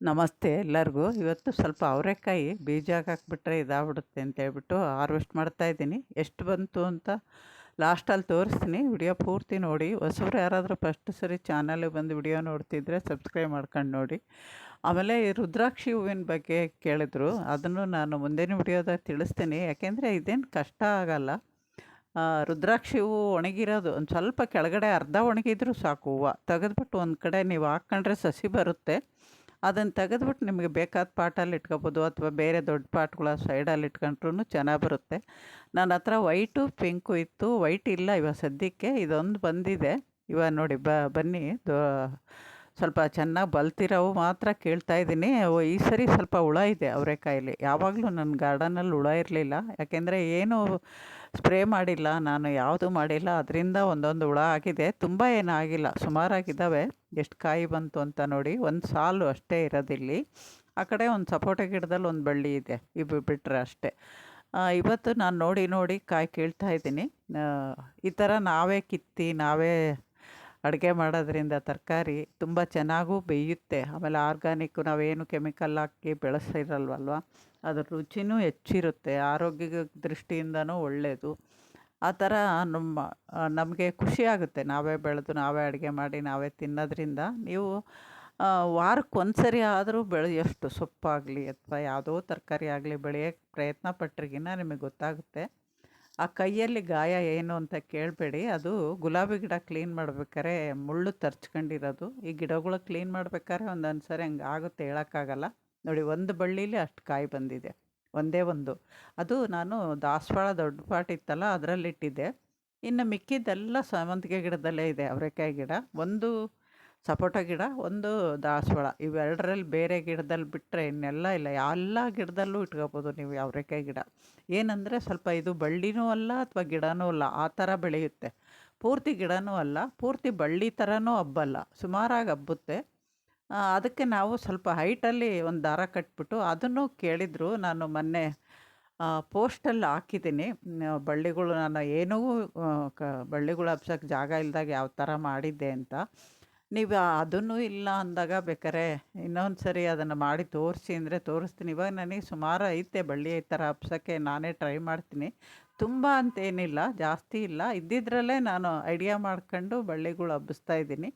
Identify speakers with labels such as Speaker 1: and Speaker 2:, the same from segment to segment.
Speaker 1: ನಮಸ್ತೆ ಎಲ್ಲರಿಗೂ. ಇವತ್ತು ಸ್ವಲ್ಪ ಅವರೆಕಾಯಿ ಬೀಜ ಹಾಕಿಬಿಟ್ರೆ ಇದಾಗ್ಬಿಡುತ್ತೆ ಅಂತ ಹೇಳ್ಬಿಟ್ಟು ಹಾರ್ವೆಸ್ಟ್ ಮಾಡ್ತಾ ಇದ್ದೀನಿ. ಎಷ್ಟು ಬಂತು ಅಂತ ಲಾಸ್ಟಲ್ಲಿ ತೋರಿಸ್ತೀನಿ. ವಿಡಿಯೋ ಪೂರ್ತಿ ನೋಡಿ. ಹೊಸಬ್ರು ಯಾರಾದರೂ ಫಸ್ಟ್ ಸರಿ ಚಾನಲ್ಗೆ ಬಂದು ವಿಡಿಯೋ ನೋಡ್ತಿದ್ರೆ ಸಬ್ಸ್ಕ್ರೈಬ್ ಮಾಡ್ಕೊಂಡು ನೋಡಿ. ಆಮೇಲೆ ಈ ರುದ್ರಾಕ್ಷಿ ಹೂವಿನ ಬಗ್ಗೆ ಕೇಳಿದ್ರು. ಅದನ್ನು ನಾನು ಮುಂದಿನ ವಿಡಿಯೋದಾಗ ತಿಳಿಸ್ತೀನಿ. ಯಾಕೆಂದರೆ ಇದೇನು ಕಷ್ಟ ಆಗಲ್ಲ. ರುದ್ರಾಕ್ಷಿ ಹೂವು ಒಣಗಿರೋದು ಒಂದು ಸ್ವಲ್ಪ ಕೆಳಗಡೆ ಅರ್ಧ ಒಣಗಿದ್ರೂ ಸಾಕು ಹೂವು. ತೆಗೆದ್ಬಿಟ್ಟು ಒಂದು ಕಡೆ ನೀವು ಹಾಕ್ಕೊಂಡ್ರೆ ಸಸಿ ಬರುತ್ತೆ. ಅದನ್ನು ತೆಗೆದ್ಬಿಟ್ಟು ನಿಮಗೆ ಬೇಕಾದ ಪಾಟಲ್ಲಿ ಇಟ್ಕೋಬೋದು ಅಥವಾ ಬೇರೆ ದೊಡ್ಡ ಪಾಟ್ಗಳ ಸೈಡಲ್ಲಿ ಇಟ್ಕೊಂಡ್ರೂ ಚೆನ್ನಾಗಿ ಬರುತ್ತೆ. ನನ್ನ ಹತ್ರ ವೈಟು ಪಿಂಕು ಇತ್ತು. ವೈಟ್ ಇಲ್ಲ ಇವಾಗ ಸದ್ಯಕ್ಕೆ. ಇದೊಂದು ಬಂದಿದೆ. ಇವಾಗ ನೋಡಿ ಬನ್ನಿ. ದೊ- ಸ್ವಲ್ಪ ಚೆನ್ನಾಗಿ ಬಲ್ತಿರೋವು ಮಾತ್ರ ಕೇಳ್ತಾ ಇದ್ದೀನಿ. ಈ ಸರಿ ಸ್ವಲ್ಪ ಹುಳ ಇದೆ ಅವರೆಕಾಯಲ್ಲಿ. ಯಾವಾಗಲೂ ನನ್ನ ಗಾರ್ಡನಲ್ಲಿ ಹುಳ ಇರಲಿಲ್ಲ. ಯಾಕೆಂದರೆ ಏನು ಸ್ಪ್ರೇ ಮಾಡಿಲ್ಲ. ನಾನು ಯಾವುದು ಮಾಡಿಲ್ಲ. ಅದರಿಂದ ಒಂದೊಂದು ಹುಳ ಆಗಿದೆ. ತುಂಬ ಏನೂ ಆಗಿಲ್ಲ. ಸುಮಾರಾಗಿದ್ದಾವೆ. ಎಷ್ಟು ಕಾಯಿ ಬಂತು ಅಂತ ನೋಡಿ. ಒಂದು ಸಾಲು ಅಷ್ಟೇ ಇರೋದಿಲ್ಲಿ. ಆ ಕಡೆ ಒಂದು ಸಪೋಟ ಗಿಡದಲ್ಲಿ ಒಂದು ಬಳ್ಳಿ ಇದೆ. ಇಬ್ಬರು ಬಿಟ್ಟರೆ ಅಷ್ಟೇ. ಇವತ್ತು ನಾನು ನೋಡಿ ನೋಡಿ ಕಾಯಿ ಕೇಳ್ತಾ ಇದ್ದೀನಿ. ಈ ಥರ ನಾವೇ ಕಿತ್ತಿ, ನಾವೇ ಅಡುಗೆ ಮಾಡೋದ್ರಿಂದ ತರಕಾರಿ ತುಂಬ ಚೆನ್ನಾಗೂ ಬೇಯುತ್ತೆ. ಆಮೇಲೆ ಆರ್ಗಾನಿಕ್ಕು ನಾವೇನು ಕೆಮಿಕಲ್ ಹಾಕಿ ಬೆಳೆಸಿರಲ್ವಲ್ವ? ಅದ್ರ ರುಚಿನೂ ಹೆಚ್ಚಿರುತ್ತೆ ಆರೋಗ್ಯ ದೃಷ್ಟಿಯಿಂದನೂ ಒಳ್ಳೆಯದು ಆ ಥರ ನಮ್ಮ, ನಮಗೆ ಖುಷಿಯಾಗುತ್ತೆ ನಾವೇ ಬೆಳೆದು ನಾವೇ ಅಡುಗೆ ಮಾಡಿ ನಾವೇ ತಿನ್ನೋದ್ರಿಂದ. ನೀವು ವಾರಕ್ಕೆ ಒಂದು ಸರಿ ಆದರೂ ಬೆಳೆಯೋಷ್ಟು ಸೊಪ್ಪಾಗಲಿ ಅಥವಾ ಯಾವುದೋ ತರಕಾರಿ ಆಗಲಿ ಬೆಳೆಯೋಕ್ಕೆ ಪ್ರಯತ್ನ ಪಟ್ರಿಗಿನ ನಿಮಗೆ ಗೊತ್ತಾಗುತ್ತೆ. ಆ ಕೈಯಲ್ಲಿ ಗಾಯ ಏನು ಅಂತ ಕೇಳಬೇಡಿ. ಅದು ಗುಲಾಬಿ ಗಿಡ ಕ್ಲೀನ್ ಮಾಡ್ಬೇಕಾರೆ ಮುಳ್ಳು ತರ್ಚ್ಕೊಂಡಿರೋದು. ಈ ಗಿಡಗಳು ಕ್ಲೀನ್ ಮಾಡ್ಬೇಕಾದ್ರೆ ಒಂದೊಂದು ಸರಿ ಹಂಗೆ ಆಗುತ್ತೆ ಹೇಳೋಕ್ಕಾಗಲ್ಲ. ನೋಡಿ, ಒಂದು ಬಳ್ಳಿಲಿ ಅಷ್ಟು ಕಾಯಿ ಬಂದಿದೆ. ಒಂದೇ ಒಂದು. ಅದು ನಾನು ದಾಸವಾಳ ದೊಡ್ಡ ಪಾಟ್ ಇತ್ತಲ್ಲ, ಅದರಲ್ಲಿಟ್ಟಿದ್ದೆ. ಇನ್ನು ಮಿಕ್ಕಿದ್ದೆಲ್ಲ ಸಾವಂತಿಗೆ ಗಿಡದಲ್ಲೇ ಇದೆ, ಅವರೆಕಾಯಿ ಗಿಡ. ಒಂದು ಸಪೋಟ ಗಿಡ, ಒಂದು ದಾಸವಾಳ. ಇವೆರಡರಲ್ಲಿ ಬೇರೆ ಗಿಡದಲ್ಲಿ ಬಿಟ್ಟರೆ ಇನ್ನೆಲ್ಲ ಇಲ್ಲ. ಎಲ್ಲ ಗಿಡದಲ್ಲೂ ಇಟ್ಕೋಬೋದು ನೀವು ಅವರೆಕಾಯಿ ಗಿಡ. ಏನಂದರೆ ಸ್ವಲ್ಪ ಇದು ಬಳ್ಳಿನೂ ಅಲ್ಲ ಅಥವಾ ಗಿಡನೂ ಅಲ್ಲ, ಆ ಥರ ಬೆಳೆಯುತ್ತೆ. ಪೂರ್ತಿ ಗಿಡನೂ ಅಲ್ಲ, ಪೂರ್ತಿ ಬಳ್ಳಿ ಥರನೂ ಹಬ್ಬಲ್ಲ. ಸುಮಾರಾಗಿ ಹಬ್ಬುತ್ತೆ. ಅದಕ್ಕೆ ನಾವು ಸ್ವಲ್ಪ ಹೈಟಲ್ಲಿ ಒಂದು ದಾರ ಕಟ್ಬಿಟ್ಟು ಅದನ್ನು ಕೇಳಿದರು. ನಾನು ಮೊನ್ನೆ ಪೋಸ್ಟಲ್ಲಿ ಹಾಕಿದ್ದೀನಿ. ಬಳ್ಳಿಗಳು ನಾನು ಏನೂ ಕ, ಬಳ್ಳಿಗಳು ಹಬ್ಸೋಕ್ಕೆ ಜಾಗ ಇಲ್ದಾಗ ಯಾವ ಥರ ಮಾಡಿದ್ದೆ ಅಂತ. ನೀವು ಅದನ್ನು ಇಲ್ಲ ಅಂದಾಗ ಬೇಕಾರೆ ಇನ್ನೊಂದು ಸರಿ ಅದನ್ನು ಮಾಡಿ ತೋರಿಸಿ ಅಂದರೆ ತೋರಿಸ್ತೀನಿ. ಇವಾಗ ನನಗೆ ಸುಮಾರು ಐತೆ ಬಳ್ಳಿ ಈ ಥರ ಹಬ್ಸೋಕ್ಕೆ, ನಾನೇ ಟ್ರೈ ಮಾಡ್ತೀನಿ. ತುಂಬ ಅಂತೇನಿಲ್ಲ ಜಾಸ್ತಿ ಇಲ್ಲ. ಇದ್ದಿದ್ರಲ್ಲೇ ನಾನು ಐಡಿಯಾ ಮಾಡ್ಕೊಂಡು ಬಳ್ಳಿಗಳು ಹಬ್ಬಿಸ್ತಾ ಇದ್ದೀನಿ.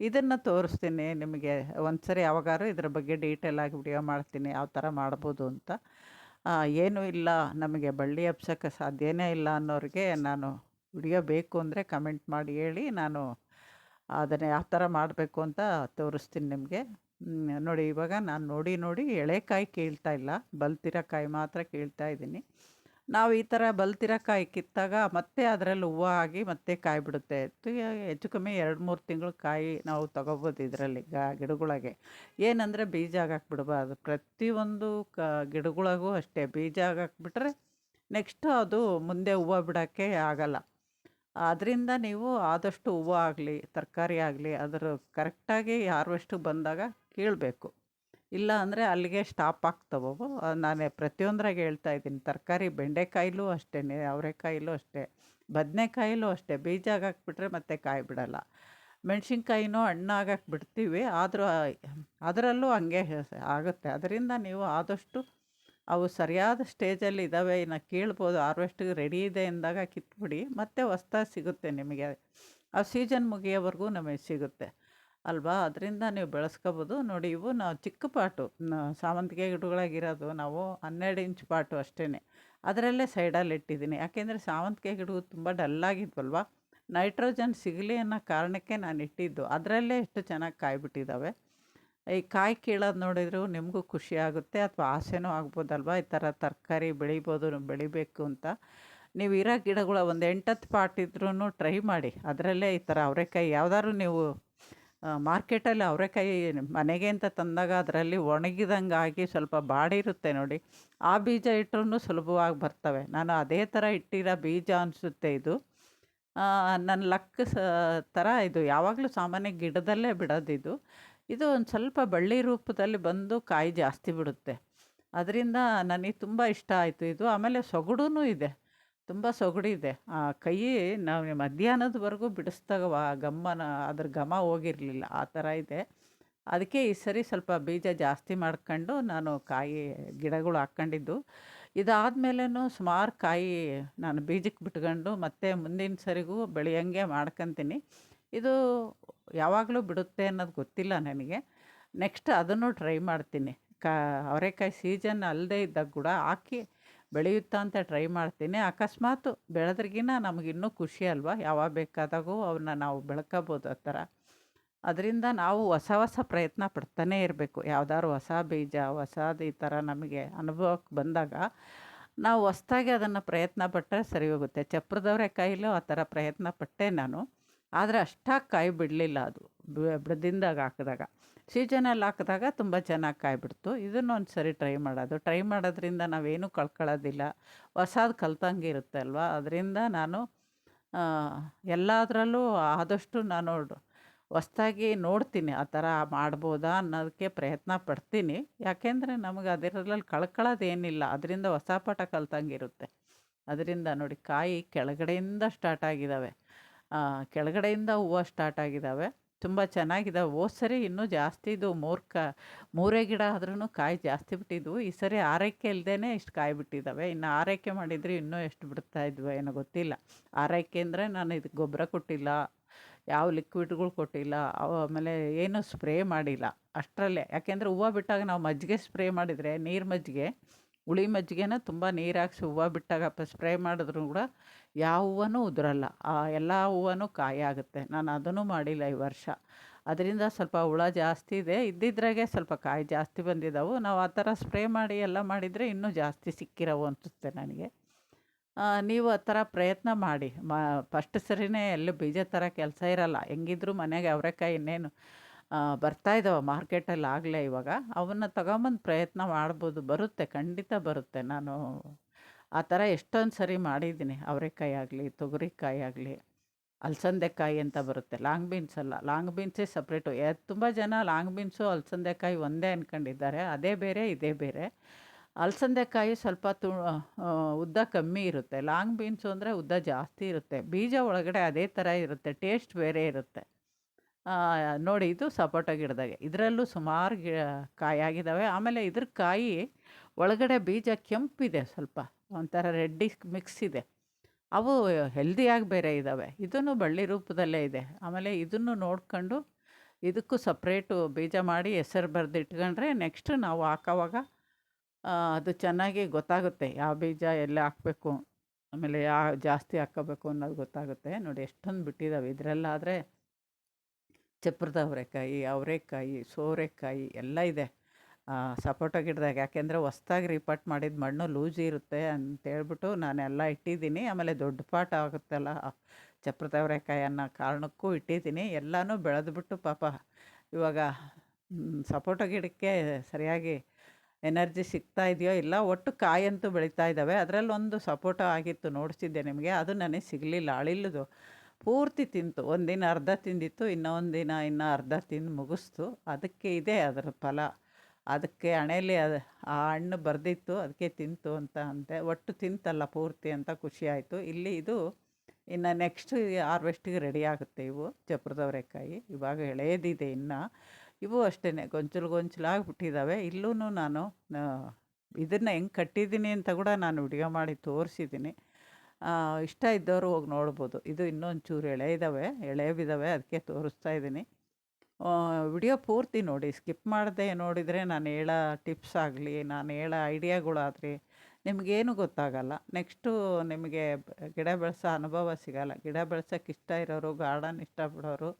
Speaker 1: ಇದನ್ನು ತೋರಿಸ್ತೀನಿ ನಿಮಗೆ. ಒಂದು ಸರಿ ಯಾವಾಗಾರು ಇದ್ರ ಬಗ್ಗೆ ಡೀಟೇಲ್ ಆಗಿ ವಿಡಿಯೋ ಮಾಡ್ತೀನಿ, ಯಾವ ಥರ ಮಾಡ್ಬೋದು ಅಂತ. ಏನೂ ಇಲ್ಲ. ನಮಗೆ ಬಳ್ಳಿ ಹಬ್ಸೋಕ್ಕೆ ಸಾಧ್ಯನೇ ಇಲ್ಲ ಅನ್ನೋರಿಗೆ ನಾನು ವಿಡಿಯೋ ಬೇಕು ಅಂದರೆ ಕಮೆಂಟ್ ಮಾಡಿ ಹೇಳಿ ನಾನು ಅದನ್ನು ಯಾವ ಥರ ಮಾಡಬೇಕು ಅಂತ ತೋರಿಸ್ತೀನಿ ನಿಮಗೆ. ನೋಡಿ ಇವಾಗ ನಾನು ನೋಡಿ ನೋಡಿ ಎಳೆಕಾಯಿ ಕೀಳ್ತಾ ಇಲ್ಲ. ಬಲ್ತಿರೋ ಕಾಯಿ ಮಾತ್ರ ಕೀಳ್ತಾ ಇದ್ದೀನಿ. ನಾವು ಈ ಥರ ಬಲ್ತಿರೋ ಕಾಯಿ ಕಿತ್ತಾಗ ಮತ್ತೆ ಅದರಲ್ಲಿ ಹೂವು ಆಗಿ ಮತ್ತೆ ಕಾಯಿ ಬಿಡುತ್ತೆ. ಹೆಚ್ಚು ಕಮ್ಮಿ ಎರಡು ಮೂರು ತಿಂಗಳು ಕಾಯಿ ನಾವು ತಗೋಬೋದು ಇದರಲ್ಲಿ ಗಾ, ಗಿಡಗಳಿಗೆ. ಏನಂದರೆ ಬೀಜ ಆಗಾಕ್ಬಿಡ್ಬಾರ್ದು ಪ್ರತಿಯೊಂದು ಕ, ಗಿಡಗಳಿಗೂ ಅಷ್ಟೇ. ಬೀಜ ಆಗಾಕ್ಬಿಟ್ರೆ ನೆಕ್ಸ್ಟ್ ಅದು ಮುಂದೆ ಹೂವು ಬಿಡೋಕ್ಕೆ ಆಗಲ್ಲ. ಅದರಿಂದ ನೀವು ಆದಷ್ಟು ಹೂವು ಆಗಲಿ, ತರಕಾರಿ ಆಗಲಿ ಅದರ ಕರೆಕ್ಟಾಗಿ ಹಾರ್ವೆಸ್ಟು ಬಂದಾಗ ಕೀಳಬೇಕು. ಇಲ್ಲ ಅಂದರೆ ಅಲ್ಲಿಗೆ ಸ್ಟಾಪ್ ಆಗ್ತವವು ನಾನು ಪ್ರತಿಯೊಂದ್ರಾಗ ಹೇಳ್ತಾ ಇದ್ದೀನಿ. ತರಕಾರಿ ಬೆಂಡೆಕಾಯಿಲೂ ಅಷ್ಟೇ ಅವರೆಕಾಯಿಲೂ ಅಷ್ಟೇ, ಬದನೆಕಾಯಿಲೂ ಅಷ್ಟೇ. ಬೀಜ ಹಾಕಿಬಿಟ್ರೆ ಮತ್ತೆ ಕಾಯಿ ಬಿಡಲ್ಲ. ಮೆಣಸಿನ್ಕಾಯಿನೂ ಹಣ್ಣಾಗಕ್ಕೆ ಬಿಡ್ತೀವಿ. ಆದರೂ ಅದರಲ್ಲೂ ಹಂಗೆ ಆಗುತ್ತೆ. ಅದರಿಂದ ನೀವು ಆದಷ್ಟು ಅವು ಸರಿಯಾದ ಸ್ಟೇಜಲ್ಲಿ ಇದ್ದಾವೆ, ಇನ್ನು ಕೀಳ್ಬೋದು ಹಾರ್ವೆಸ್ಟಿಗೆ ರೆಡಿ ಇದೆ ಎಂದಾಗ ಕಿತ್ಬಿಡಿ, ಮತ್ತೆ ಹೊಸ್ದಾಗಿ ಸಿಗುತ್ತೆ ನಿಮಗೆ. ಆ ಸೀಸನ್ ಮುಗಿಯೋವರೆಗೂ ನಮಗೆ ಸಿಗುತ್ತೆ. ಅಲ್ವಾ? ಅದರಿಂದ ನೀವು ಬೆಳೆಸ್ಕೋಬೋದು. ನೋಡಿ, ಇವು ನಾವು ಚಿಕ್ಕ ಪಾಟು ಸಾವಂತಿಗೆ ಗಿಡಗಳಾಗಿರೋದು, ನಾವು ಹನ್ನೆರಡು ಇಂಚ್ ಪಾಟು ಅಷ್ಟೇ ಅದರಲ್ಲೇ ಸೈಡಲ್ಲಿ ಇಟ್ಟಿದ್ದೀನಿ. ಯಾಕೆಂದರೆ ಸಾವಂತಿಗೆ ಗಿಡಗಳು ತುಂಬ ಡಲ್ಲಾಗಿದ್ವಲ್ವ? ನೈಟ್ರೋಜನ್ ಸಿಗಲಿ ಅನ್ನೋ ಕಾರಣಕ್ಕೆ ನಾನು ಇಟ್ಟಿದ್ದು ಅದರಲ್ಲೇ ಎಷ್ಟು ಚೆನ್ನಾಗಿ ಕಾಯಿ ಬಿಟ್ಟಿದ್ದಾವೆ ಈ ಕಾಯಿ ಕೀಳೋದು ನೋಡಿದ್ರು ನಿಮಗೂ ಖುಷಿ ಆಗುತ್ತೆ ಅಥವಾ ಆಸೆನೂ ಆಗ್ಬೋದಲ್ವ? ಈ ಥರ ತರಕಾರಿ ಬೆಳಿಬೋದು ಬೆಳಿಬೇಕು ಅಂತ. ನೀವು ಇರೋ ಗಿಡಗಳ ಒಂದು ಎಂಟತ್ತು ಪಾಟ್ ಇದ್ರೂ ಟ್ರೈ ಮಾಡಿ. ಅದರಲ್ಲೇ ಈ ಥರ ಅವರೆಕಾಯಿ ಯಾವ್ದಾದ್ರು ನೀವು ಮಾರ್ಕೆಟಲ್ಲಿ ಅವರೆಕಾಯಿ ಮನೆಗೆ ಅಂತ ತಂದಾಗ ಅದರಲ್ಲಿ ಒಣಗಿದಂಗೆ ಆಗಿ ಸ್ವಲ್ಪ ಬಾಡಿರುತ್ತೆ ನೋಡಿ. ಆ ಬೀಜ ಇಟ್ಟರೂ ಸುಲಭವಾಗಿ ಬರ್ತವೆ. ನಾನು ಅದೇ ಥರ ಇಟ್ಟಿರೋ ಬೀಜ ಅನಿಸುತ್ತೆ ಇದು. ನನ್ನ ಲಕ್ ಸ, ಥರ ಇದು ಯಾವಾಗಲೂ ಸಾಮಾನ್ಯ ಗಿಡದಲ್ಲೇ ಬಿಡೋದಿದು. ಇದು ಒಂದು ಸ್ವಲ್ಪ ಬಳ್ಳಿ ರೂಪದಲ್ಲಿ ಬಂದು ಕಾಯಿ ಜಾಸ್ತಿ ಬಿಡುತ್ತೆ. ಅದರಿಂದ ನನಗೆ ತುಂಬ ಇಷ್ಟ ಆಯಿತು. ಇದು ಆಮೇಲೆ ಸೊಗಡೂ ಇದೆ. ತುಂಬ ಸೊಗಡಿದೆ. ಆ ಕೈ ನಾವು ಮಧ್ಯಾಹ್ನದವರೆಗೂ ಬಿಡಿಸ್ದಾಗ ಗಮ್ಮನ ಅದ್ರ ಘಮ ಹೋಗಿರಲಿಲ್ಲ. ಆ ಥರ ಇದೆ. ಅದಕ್ಕೆ ಈ ಸರಿ ಸ್ವಲ್ಪ ಬೀಜ ಜಾಸ್ತಿ ಮಾಡ್ಕೊಂಡು ನಾನು ಕಾಯಿ ಗಿಡಗಳು ಹಾಕ್ಕೊಂಡಿದ್ದು. ಇದಾದಮೇಲೂ ಸುಮಾರು ಕಾಯಿ ನಾನು ಬೀಜಕ್ಕೆ ಬಿಟ್ಕೊಂಡು ಮತ್ತೆ ಮುಂದಿನ ಸರಿಗೂ ಬೆಳೆಯಂಗೆ ಮಾಡ್ಕೊತೀನಿ. ಇದು ಯಾವಾಗಲೂ ಬಿಡುತ್ತೆ ಅನ್ನೋದು ಗೊತ್ತಿಲ್ಲ ನನಗೆ. ನೆಕ್ಸ್ಟ್ ಅದನ್ನು ಟ್ರೈ ಮಾಡ್ತೀನಿ. ಕಾ, ಅವರೆಕಾಯಿ ಸೀಸನ್ ಅಲ್ಲದೆ ಇದ್ದಾಗ ಕೂಡ ಹಾಕಿ ಬೆಳೆಯುತ್ತಾ ಅಂತ ಟ್ರೈ ಮಾಡ್ತೀನಿ. ಅಕಸ್ಮಾತ್ ಬೆಳೆದ್ರಿಗಿನ ನಮಗಿನ್ನೂ ಖುಷಿ ಅಲ್ವಾ? ಯಾವಾಗ ಬೇಕಾದಾಗೂ ಅವನ್ನ ನಾವು ಬೆಳ್ಕೋಬೋದು ಆ ಥರ. ಅದರಿಂದ ನಾವು ಹೊಸ ಹೊಸ ಪ್ರಯತ್ನ ಪಡ್ತಾನೇ ಇರಬೇಕು. ಯಾವ್ದಾದ್ರು ಹೊಸ ಬೀಜ, ಹೊಸದು ಈ ಥರ ನಮಗೆ ಅನುಭವಕ್ಕೆ ಬಂದಾಗ ನಾವು ಹೊಸ್ದಾಗಿ ಅದನ್ನು ಪ್ರಯತ್ನ ಪಟ್ಟರೆ ಸರಿ ಹೋಗುತ್ತೆ. ಚಪ್ರದವರೆಕಾಯಿಲೂ ಆ ಥರ ಪ್ರಯತ್ನ ಪಟ್ಟೆ ನಾನು. ಆದರೆ ಅಷ್ಟಾಗಿ ಕಾಯಿ ಬಿಡಲಿಲ್ಲ ಅದು. ಬಿಡದಿಂದಾಗ ಹಾಕಿದಾಗ. ಸೀಜನಲ್ಲಿ ಹಾಕಿದಾಗ ತುಂಬ ಚೆನ್ನಾಗಿ ಕಾಯಿಬಿಡ್ತು ಇದನ್ನು ಒಂದು ಸರಿ ಟ್ರೈ ಮಾಡೋದು. ಟ್ರೈ ಮಾಡೋದ್ರಿಂದ ನಾವೇನು ಕಳ್ಕೊಳ್ಳೋದಿಲ್ಲ. ಹೊಸದು ಕಲ್ತಂಗೆ ಇರುತ್ತೆ ಅಲ್ವಾ? ಅದರಿಂದ ನಾನು ಎಲ್ಲದರಲ್ಲೂ ಆದಷ್ಟು ನಾನು ಹೊಸ್ದಾಗಿ ನೋಡ್ತೀನಿ ಆ ಥರ ಮಾಡ್ಬೋದಾ ಅನ್ನೋದಕ್ಕೆ ಪ್ರಯತ್ನ ಪಡ್ತೀನಿ. ಯಾಕೆಂದರೆ ನಮಗೆ ಅದರಲ್ಲಿ ಕಳ್ಕೊಳ್ಳೋದೇನಿಲ್ಲ. ಅದರಿಂದ ಹೊಸ ಪಾಠ ಕಲ್ತಂಗೆ ಇರುತ್ತೆ. ಅದರಿಂದ ನೋಡಿ ಕಾಯಿ ಕೆಳಗಡೆಯಿಂದ ಸ್ಟಾರ್ಟ್ ಆಗಿದ್ದಾವೆ ಕೆಳಗಡೆಯಿಂದ ಹೂವು ಸ್ಟಾರ್ಟ್ ಆಗಿದ್ದಾವೆ ತುಂಬ ಚೆನ್ನಾಗಿದ್ದಾವೆ ಹೋದ ಸರಿ ಇನ್ನೂ ಜಾಸ್ತಿ ಇದು ಮೂರು ಕ ಮೂರೇ ಗಿಡ ಆದ್ರೂ ಕಾಯಿ ಜಾಸ್ತಿ ಬಿಟ್ಟಿದ್ವು. ಈ ಸರಿ ಆರೈಕೆ ಇಲ್ಲದೇ ಇಷ್ಟು ಕಾಯಿ ಬಿಟ್ಟಿದ್ದಾವೆ ಇನ್ನು ಆರೈಕೆ ಮಾಡಿದರೆ ಇನ್ನೂ ಎಷ್ಟು ಬಿಡ್ತಾ ಇದ್ವು ಏನೋ ಗೊತ್ತಿಲ್ಲ. ಆರೈಕೆ ಅಂದರೆ ನಾನು ಇದಕ್ಕೆ ಗೊಬ್ಬರ ಕೊಟ್ಟಿಲ್ಲ, ಯಾವ ಲಿಕ್ವಿಡ್ಗಳು ಕೊಟ್ಟಿಲ್ಲ ಆಮೇಲೆ ಏನೂ ಸ್ಪ್ರೇ ಮಾಡಿಲ್ಲ. ಅಷ್ಟರಲ್ಲೇ. ಯಾಕೆಂದರೆ ಹೂವು ಬಿಟ್ಟಾಗ ನಾವು ಮಜ್ಜಿಗೆ ಸ್ಪ್ರೇ ಮಾಡಿದರೆ ನೀರು ಮಜ್ಜಿಗೆ ಹುಳಿ ಮಜ್ಜಿಗೆನ ತುಂಬ ನೀರು ಹೂವು ಬಿಟ್ಟಾಗ ಸ್ಪ್ರೇ ಮಾಡಿದ್ರು ಕೂಡ ಯಾವ ಹೂವನೂ ಉದುರಲ್ಲ. ಆ ಎಲ್ಲ ಹೂವನೂ ಕಾಯಿ ಆಗುತ್ತೆ. ನಾನು ಅದನ್ನು ಮಾಡಿಲ್ಲ ಈ ವರ್ಷ. ಅದರಿಂದ ಸ್ವಲ್ಪ ಹುಳ ಜಾಸ್ತಿ ಇದೆ. ಇದ್ದಿದ್ರಾಗೆ ಸ್ವಲ್ಪ ಕಾಯಿ ಜಾಸ್ತಿ ಬಂದಿದ್ದಾವೆ ನಾವು ಆ ಥರ ಸ್ಪ್ರೇ ಮಾಡಿ ಎಲ್ಲ ಮಾಡಿದರೆ ಇನ್ನೂ ಜಾಸ್ತಿ ಸಿಕ್ಕಿರೋವು ಅನಿಸುತ್ತೆ ನನಗೆ. ನೀವು ಆ ಥರ ಪ್ರಯತ್ನ ಮಾಡಿ. ಮ ಫಸ್ಟ್ ಸರಿನೇ ಎಲ್ಲೂ ಬೀಜ ಥರ ಕೆಲಸ ಇರಲ್ಲ. ಹೆಂಗಿದ್ರೂ ಮನೆಗೆ ಅವರೆಕಾಯಿ ಇನ್ನೇನು ಬರ್ತಾ ಇದ್ದಾವೆ ಮಾರ್ಕೆಟಲ್ಲಿ ಆಗಲೇ ಇವಾಗ. ಅವನ್ನ ತಗೊಂಬಂದು ಪ್ರಯತ್ನ ಮಾಡ್ಬೋದು. ಬರುತ್ತೆ, ಖಂಡಿತ ಬರುತ್ತೆ. ನಾನು ಆ ಥರ ಎಷ್ಟೊಂದು ಸರಿ ಮಾಡಿದ್ದೀನಿ. ಅವರೆಕಾಯಿ ಆಗಲಿ, ತೊಗರಿಕಾಯಿ ಆಗಲಿ, ಅಲಸಂದೆಕಾಯಿ ಅಂತ ಬರುತ್ತೆ. ಲಾಂಗ್ ಬೀನ್ಸ್ ಅಲ್ಲ. ಲಾಂಗ್ ಬೀನ್ಸೇ ಸಪ್ರೇಟು. ತುಂಬ ಜನ ಲಾಂಗ್ ಬೀನ್ಸು, ಅಲಸಂದೆಕಾಯಿ ಒಂದೇ ಅಂದ್ಕೊಂಡಿದ್ದಾರೆ ಅದೇ ಬೇರೆ, ಇದೇ ಬೇರೆ. ಅಲಸಂದೆಕಾಯಿ ಸ್ವಲ್ಪ ತು ಉದ್ದ ಕಮ್ಮಿ ಇರುತ್ತೆ. ಲಾಂಗ್ ಬೀನ್ಸು ಅಂದರೆ ಉದ್ದ ಜಾಸ್ತಿ ಇರುತ್ತೆ. ಬೀಜ ಒಳಗಡೆ ಅದೇ ಥರ ಇರುತ್ತೆ. ಟೇಸ್ಟ್ ಬೇರೆ ಇರುತ್ತೆ. ನೋಡಿ ಇದು ಸಪೋಟ ಗಿಡದಾಗೆ ಇದರಲ್ಲೂ ಸುಮಾರು ಗಿ ಕಾಯಾಗಿದ್ದಾವೆ ಆಮೇಲೆ ಇದ್ರ ಕಾಯಿ ಒಳಗಡೆ ಬೀಜ ಕೆಂಪಿದೆ ಸ್ವಲ್ಪ. ಒಂಥರ ರೆಡ್ಡಿ ಮಿಕ್ಸ್ ಇದೆ. ಅವು ಹೆಲ್ದಿಯಾಗಿ ಬೇರೆ ಇದ್ದಾವೆ ಇದನ್ನು ಬಳ್ಳಿ ರೂಪದಲ್ಲೇ ಇದೆ. ಆಮೇಲೆ ಇದನ್ನು ನೋಡ್ಕೊಂಡು ಇದಕ್ಕೂ ಸಪ್ರೇಟು ಬೀಜ ಮಾಡಿ ಹೆಸರು ಬರೆದು ಇಟ್ಕೊಂಡ್ರೆ ನೆಕ್ಸ್ಟ್ ನಾವು ಹಾಕೋವಾಗ ಅದು ಚೆನ್ನಾಗಿ ಗೊತ್ತಾಗುತ್ತೆ. ಯಾವ ಬೀಜ ಎಲ್ಲ ಹಾಕಬೇಕು, ಆಮೇಲೆ ಯಾವ ಜಾಸ್ತಿ ಹಾಕೋಬೇಕು ಅನ್ನೋದು ಗೊತ್ತಾಗುತ್ತೆ. ನೋಡಿ ಎಷ್ಟೊಂದು ಬಿಟ್ಟಿದ್ದಾವೆ ಇದರಲ್ಲಾದರೆ ಚಪ್ರದ ಅವರೆಕಾಯಿ ಅವರೆಕಾಯಿ, ಸೋರೆಕಾಯಿ ಎಲ್ಲ ಇದೆ. ಸಪೋಟ ಗಿಡದಾಗ. ಯಾಕೆಂದರೆ ಹೊಸ್ದಾಗಿ ರಿಪೋರ್ಟ್ ಮಾಡಿದ ಮಣ್ಣು ಲೂಸ್ ಇರುತ್ತೆ ಅಂತೇಳ್ಬಿಟ್ಟು ನಾನೆಲ್ಲ ಇಟ್ಟಿದ್ದೀನಿ. ಆಮೇಲೆ ದೊಡ್ಡ ಪಾಟ್ ಆಗುತ್ತಲ್ಲ ಚಪ್ರದ ಅವರೆಕಾಯಿ ಅನ್ನೋ ಕಾರಣಕ್ಕೂ ಇಟ್ಟಿದ್ದೀನಿ. ಎಲ್ಲನೂ ಬೆಳೆದ್ಬಿಟ್ಟು ಪಾಪ ಇವಾಗ ಸಪೋಟ ಗಿಡಕ್ಕೆ ಸರಿಯಾಗಿ ಎನರ್ಜಿ ಸಿಗ್ತಾ ಇದೆಯೋ ಇಲ್ಲ, ಒಟ್ಟು ಕಾಯಂತೂ ಬೆಳೀತಾ ಇದ್ದಾವೆ. ಅದರಲ್ಲೊಂದು ಸಪೋಟ ಆಗಿತ್ತು, ನೋಡಿಸಿದ್ದೆ ನಿಮಗೆ. ಅದು ನನಗೆ ಸಿಗಲಿಲ್ಲ ಅಳಿಲ್ಲದು ಪೂರ್ತಿ ತಿಂತು. ಒಂದಿನ ಅರ್ಧ ತಿಂದಿತ್ತು ಇನ್ನೊಂದು ದಿನ ಇನ್ನೂ ಅರ್ಧ ತಿಂದು ಮುಗಿಸ್ತು. ಅದಕ್ಕೆ ಇದೆ ಅದರ ಫಲ. ಅದಕ್ಕೆ ಹಣೆಯಲ್ಲಿ ಅದು, ಆ ಹಣ್ಣು ಬರೆದಿತ್ತು, ಅದಕ್ಕೆ ತಿಂತು ಅಂತ ಅಂತೆ. ಒಟ್ಟು ತಿಂತಲ್ಲ ಪೂರ್ತಿ ಅಂತ ಖುಷಿ ಆಯಿತು. ಇಲ್ಲಿ ಇದು ಇನ್ನು ನೆಕ್ಸ್ಟ್ ಹಾರ್ವೆಸ್ಟಿಗೆ ರೆಡಿ ಆಗುತ್ತೆ ಇವು ಚಪ್ರದವರೆಕಾಯಿ ಇವಾಗ ಎಳೆಯದಿದೆ ಇನ್ನು. ಇವು ಅಷ್ಟೇ ಗೊಂಚಲು ಗೊಂಚಲಾಗಿ ಬಿಟ್ಟಿದ್ದಾವೆ ಇಲ್ಲೂ ನಾನು ಇದನ್ನು ಹೆಂಗೆ ಕಟ್ಟಿದ್ದೀನಿ ಅಂತ ಕೂಡ ನಾನು ವಿಡಿಯೋ ಮಾಡಿ ತೋರಿಸಿದ್ದೀನಿ. ಇಷ್ಟ ಇದ್ದವರು ಹೋಗಿ ನೋಡ್ಬೋದು. ಇದು ಇನ್ನೊಂದು ಚೂರು ಎಳೆ ಇದ್ದಾವೆ ಎಳೆವಿದ್ದಾವೆ ಅದಕ್ಕೆ ತೋರಿಸ್ತಾ ಇದ್ದೀನಿ. ವಿಡಿಯೋ ಪೂರ್ತಿ ನೋಡಿ, ಸ್ಕಿಪ್ ಮಾಡದೆ ನೋಡಿದರೆ ನಾನು ಹೇಳೋ ಟಿಪ್ಸ್ ಆಗಲಿ, ನಾನು ಹೇಳೋ ಐಡಿಯಾಗಳಾದ್ರಿ ನಿಮಗೇನು ಗೊತ್ತಾಗಲ್ಲ. ನೆಕ್ಸ್ಟು ನಿಮಗೆ ಗಿಡ ಬೆಳೆಸೋ ಅನುಭವ ಸಿಗಲ್ಲ. ಗಿಡ ಬೆಳ್ಸೋಕೆ ಇಷ್ಟ ಇರೋರು, ಗಾರ್ಡನ್ ಇಷ್ಟಪಡೋರು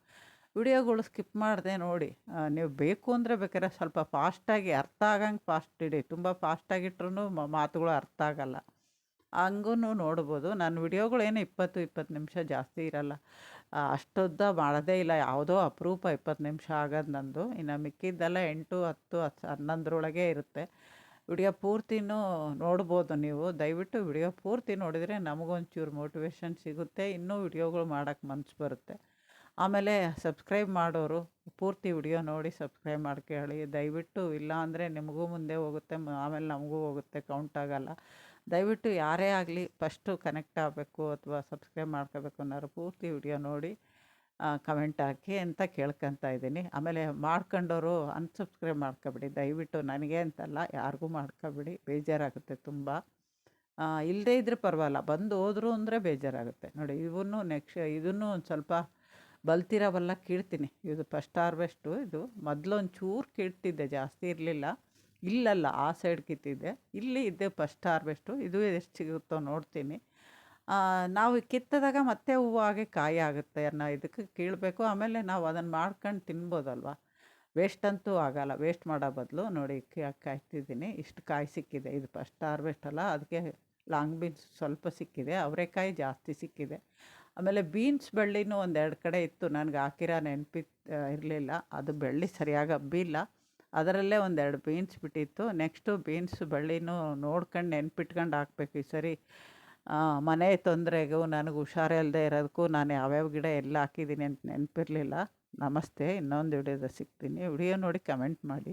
Speaker 1: ವಿಡಿಯೋಗಳು ಸ್ಕಿಪ್ ಮಾಡದೆ ನೋಡಿ. ನೀವು ಬೇಕು ಅಂದರೆ ಬೇಕಾದ್ರೆ ಸ್ವಲ್ಪ ಫಾಸ್ಟಾಗಿ ಅರ್ಥ ಆಗಂಗೆ ಫಾಸ್ಟ್ ಇಡಿ. ತುಂಬ ಫಾಸ್ಟಾಗಿಟ್ರೂ ಮಾತುಗಳು ಅರ್ಥ ಆಗಲ್ಲ. ಹಂಗೂ ನೋಡ್ಬೋದು. ನನ್ನ ಏನು ಇಪ್ಪತ್ತು ಇಪ್ಪತ್ತು ನಿಮಿಷ ಜಾಸ್ತಿ ಇರಲ್ಲ. ಅಷ್ಟೊದ್ದ ಮಾಡೋದೇ ಇಲ್ಲ. ಯಾವುದೋ ಅಪರೂಪ ಇಪ್ಪತ್ತು ನಿಮಿಷ ಆಗೋದು ನಂದು. ಇನ್ನು ಮಿಕ್ಕಿದ್ದೆಲ್ಲ ಎಂಟು, ಹತ್ತು ಹತ್ತು ಹನ್ನೊಂದರೊಳಗೆ ಇರುತ್ತೆ. ವಿಡಿಯೋ ಪೂರ್ತಿನೂ ನೋಡ್ಬೋದು ನೀವು. ದಯವಿಟ್ಟು ವಿಡಿಯೋ ಪೂರ್ತಿ ನೋಡಿದರೆ ನಮಗೊಂಚೂರು ಮೋಟಿವೇಶನ್ ಸಿಗುತ್ತೆ. ಇನ್ನೂ ವಿಡಿಯೋಗಳು ಮಾಡೋಕ್ಕೆ ಮನಸ್ಸು ಬರುತ್ತೆ. ಆಮೇಲೆ ಸಬ್ಸ್ಕ್ರೈಬ್ ಮಾಡೋರು ಪೂರ್ತಿ ವಿಡಿಯೋ ನೋಡಿ ಸಬ್ಸ್ಕ್ರೈಬ್ ಮಾಡ್ಕೊಳ್ಳಿ ದಯವಿಟ್ಟು ಇಲ್ಲ ಅಂದರೆ ನಿಮಗೂ ಮುಂದೆ ಹೋಗುತ್ತೆ. ಆಮೇಲೆ ನಮಗೂ ಹೋಗುತ್ತೆ. ಕೌಂಟ್ ಆಗೋಲ್ಲ. ದಯವಿಟ್ಟು ಯಾರೇ ಆಗಲಿ ಫಸ್ಟು ಕನೆಕ್ಟ್ ಆಗಬೇಕು ಅಥವಾ ಸಬ್ಸ್ಕ್ರೈಬ್ ಮಾಡ್ಕೋಬೇಕು ಅನ್ನೋರು ಪೂರ್ತಿ ವಿಡಿಯೋ ನೋಡಿ ಕಮೆಂಟ್ ಹಾಕಿ ಅಂತ ಕೇಳ್ಕೊತಾ ಇದ್ದೀನಿ. ಆಮೇಲೆ ಮಾಡ್ಕೊಂಡವರು ಅನ್ಸಬ್ಸ್ಕ್ರೈಬ್ ಮಾಡ್ಕೊಬಿಡಿ. ದಯವಿಟ್ಟು ನನಗೆ ಅಂತಲ್ಲ, ಯಾರಿಗೂ ಮಾಡ್ಕೊಬಿಡಿ. ಬೇಜಾರಾಗುತ್ತೆ ತುಂಬ. ಇಲ್ಲದೇ ಇದ್ದರೆ ಪರವಾಗಿಲ್ಲ. ಬಂದು ಹೋದ್ರು ಅಂದರೆ ಬೇಜಾರಾಗುತ್ತೆ. ನೋಡಿ, ಇವನ್ನೂ ನೆಕ್ಸ್ಟ್ ಇದನ್ನು ಒಂದು ಸ್ವಲ್ಪ ಬಲ್ತಿರೋವಲ್ಲ ಕೀಳ್ತೀನಿ. ಇದು ಫಸ್ಟ್ ಹಾರ್ವೆಸ್ಟು ಇದು ಮೊದಲು ಒಂಚೂರು ಕೀಳ್ತಿದ್ದೆ, ಜಾಸ್ತಿ ಇರಲಿಲ್ಲ. ಇಲ್ಲಲ್ಲ, ಆ ಸೈಡ್ ಕಿತ್ತಿದ್ದೆ ಇಲ್ಲಿ ಇದ್ದೆ ಫಸ್ಟ್ ಹಾರ್ವೆಸ್ಟು, ಇದು ಎಷ್ಟು ಸಿಗುತ್ತೋ ನೋಡ್ತೀನಿ. ನಾವು ಕಿತ್ತದಾಗ ಮತ್ತೆ ಹೂವು ಹಾಗೆ ಕಾಯಿ ಆಗುತ್ತೆ ಅನ್ನೋ ಇದಕ್ಕೆ ಕೀಳಬೇಕು. ಆಮೇಲೆ ನಾವು ಅದನ್ನು ಮಾಡ್ಕೊಂಡು ತಿನ್ಬೋದಲ್ವ? ವೇಸ್ಟ್ ಅಂತೂ ಆಗೋಲ್ಲ. ವೇಸ್ಟ್ ಮಾಡೋ ಬದಲು ನೋಡಿ ಕಾಯ್ತಿದ್ದೀನಿ. ಇಷ್ಟು ಕಾಯಿ ಸಿಕ್ಕಿದೆ. ಇದು ಫಸ್ಟ್ ಹಾರ್ವೆಸ್ಟ್ ಅಲ್ಲ, ಅದಕ್ಕೆ ಲಾಂಗ್ ಬೀನ್ಸ್ ಸ್ವಲ್ಪ ಸಿಕ್ಕಿದೆ. ಅವರೆಕಾಯಿ ಜಾಸ್ತಿ ಸಿಕ್ಕಿದೆ. ಆಮೇಲೆ ಬೀನ್ಸ್ ಬಳ್ಳಿನೂ ಒಂದೆರಡು ಕಡೆ ಇತ್ತು. ನನಗೆ ಹಾಕಿರೋ ನೆನಪಿ ಇರಲಿಲ್ಲ. ಅದು ಬೆಳ್ಳಿ ಸರಿಯಾಗಿ ಹಬ್ಬಿಲ್ಲ. ಅದರಲ್ಲೇ ಒಂದೆರಡು ಬೀನ್ಸ್ ಬಿಟ್ಟಿತ್ತು. ನೆಕ್ಸ್ಟು ಬೀನ್ಸ್ ಬಳ್ಳಿನೂ ನೋಡ್ಕೊಂಡು ನೆನ್ಪಿಟ್ಕೊಂಡು ಹಾಕ್ಬೇಕು ಈ ಸರಿ. ಮನೆ ತೊಂದರೆಗೂ ನನಗೆ ಹುಷಾರಿಲ್ಲದೆ ಇರೋದಕ್ಕೂ ನಾನು ಯಾವ್ಯಾವ ಗಿಡ ಎಲ್ಲ ಹಾಕಿದ್ದೀನಿ ಅಂತ ನೆನಪಿರಲಿಲ್ಲ. ನಮಸ್ತೆ, ಇನ್ನೊಂದು ವಿಡಿಯೋದ ಸಿಗ್ತೀನಿ. ವಿಡಿಯೋ ನೋಡಿ ಕಮೆಂಟ್ ಮಾಡಿ.